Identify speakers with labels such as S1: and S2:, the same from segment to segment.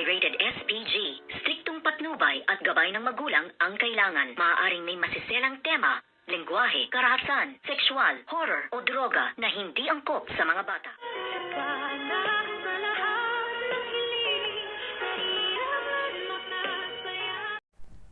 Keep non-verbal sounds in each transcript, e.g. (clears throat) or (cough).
S1: ay rated SPG. Striktong patnubay at gabay ng magulang ang kailangan. Maaaring may masiselang tema, lengguwahe, karahasan, sexual, horror o droga na hindi angkop sa mga bata.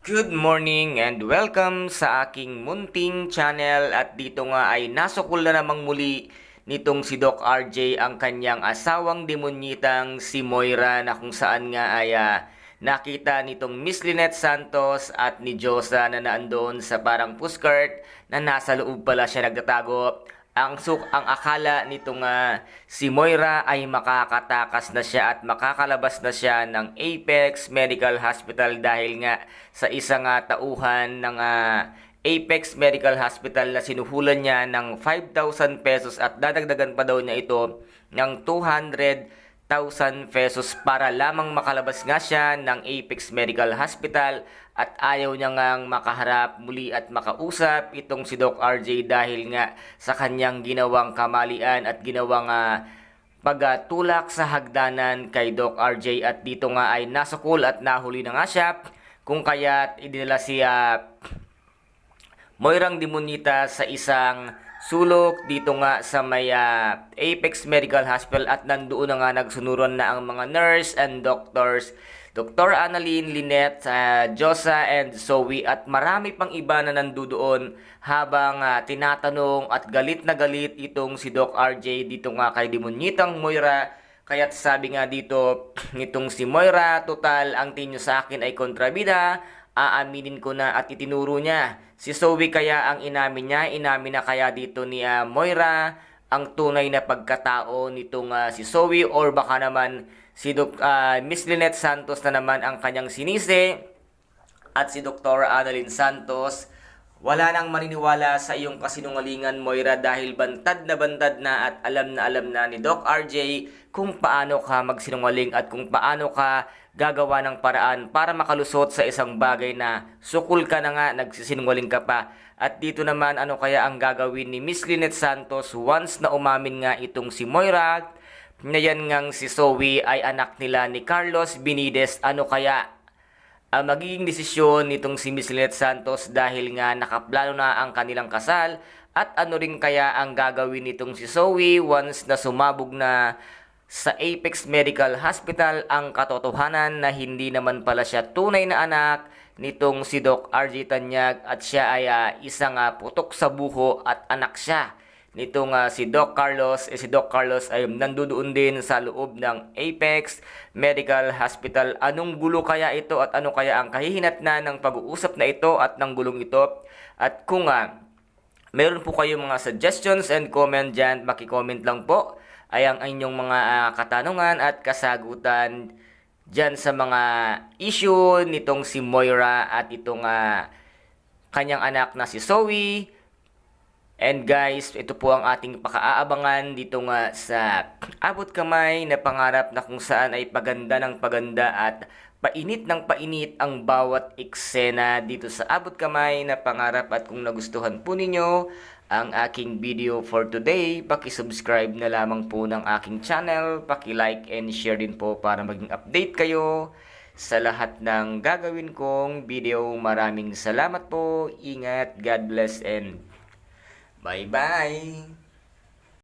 S2: Good morning and welcome sa aking munting channel at dito nga ay nasukul na namang muli nitong si Doc RJ ang kanyang asawang demonyitang si Moira na kung saan nga ay ah, nakita nitong Miss Lynette Santos at ni Josa na naandoon sa parang puskart na nasa loob pala siya nagtatago. Ang suk ang akala nitong ah, si Moira ay makakatakas na siya at makakalabas na siya ng Apex Medical Hospital dahil nga sa isang ah, tauhan ng ah, Apex Medical Hospital na sinuhulan niya ng 5,000 pesos at dadagdagan pa daw niya ito ng 200,000 pesos para lamang makalabas nga siya ng Apex Medical Hospital at ayaw niya ngang makaharap muli at makausap itong si Doc RJ dahil nga sa kanyang ginawang kamalian at ginawang ah, pagtulak sa hagdanan kay Doc RJ at dito nga ay nasukol at nahuli na nga siya kung kaya't idinala siya Moirang Dimonita sa isang sulok dito nga sa may ah, Apex Medical Hospital at nandoon na nga nagsunuran na ang mga nurse and doctors Dr. Annalyn, Lynette, ah, Josa, and Zoe at marami pang iba na nandoon habang ah, tinatanong at galit na galit itong si Doc RJ dito nga kay Dimonyitang Moira Kaya't sabi nga dito (clears throat) nitong si Moira, total ang tinyo sa akin ay kontrabida, aaminin ko na at itinuro niya. Si Zoe kaya ang inamin niya, inamin na kaya dito ni ah, Moira ang tunay na pagkatao nitong ah, si Zoe or baka naman si Doc, ah, Miss Lynette Santos na naman ang kanyang sinisi at si Dr. Annalyn Santos. Wala nang maniniwala sa iyong kasinungalingan, Moira, dahil bantad na bantad na at alam na alam na ni Doc RJ kung paano ka magsinungaling at kung paano ka gagawa ng paraan para makalusot sa isang bagay na sukul ka na nga, nagsisinungaling ka pa. At dito naman, ano kaya ang gagawin ni Miss Lynette Santos once na umamin nga itong si Moira na yan ngang si Zoe ay anak nila ni Carlos Binides. Ano kaya ang magiging desisyon nitong si Miss Lynette Santos dahil nga nakaplano na ang kanilang kasal at ano rin kaya ang gagawin nitong si Zoe once na sumabog na sa Apex Medical Hospital ang katotohanan na hindi naman pala siya tunay na anak nitong si Doc RJ Tanyag at siya ay ah, isang ah, putok sa buho at anak siya nitong ah, si Doc Carlos, eh, si Doc Carlos ay nandoon din sa loob ng Apex Medical Hospital. Anong gulo kaya ito at ano kaya ang kahihinatnan ng pag-uusap na ito at ng gulong ito? At kung ah, meron po kayong mga suggestions and comment dyan, makicomment lang po ay ang inyong mga ah, katanungan at kasagutan dyan sa mga issue nitong si Moira at itong ah, kanyang anak na si Zoe. And guys, ito po ang ating pakaaabangan dito nga sa abot kamay na pangarap na kung saan ay paganda ng paganda at painit ng painit ang bawat eksena dito sa abot kamay na pangarap at kung nagustuhan po ninyo ang aking video for today, paki-subscribe na lamang po ng aking channel, paki-like and share din po para maging update kayo sa lahat ng gagawin kong video. Maraming salamat po, ingat, God bless and Bye bye.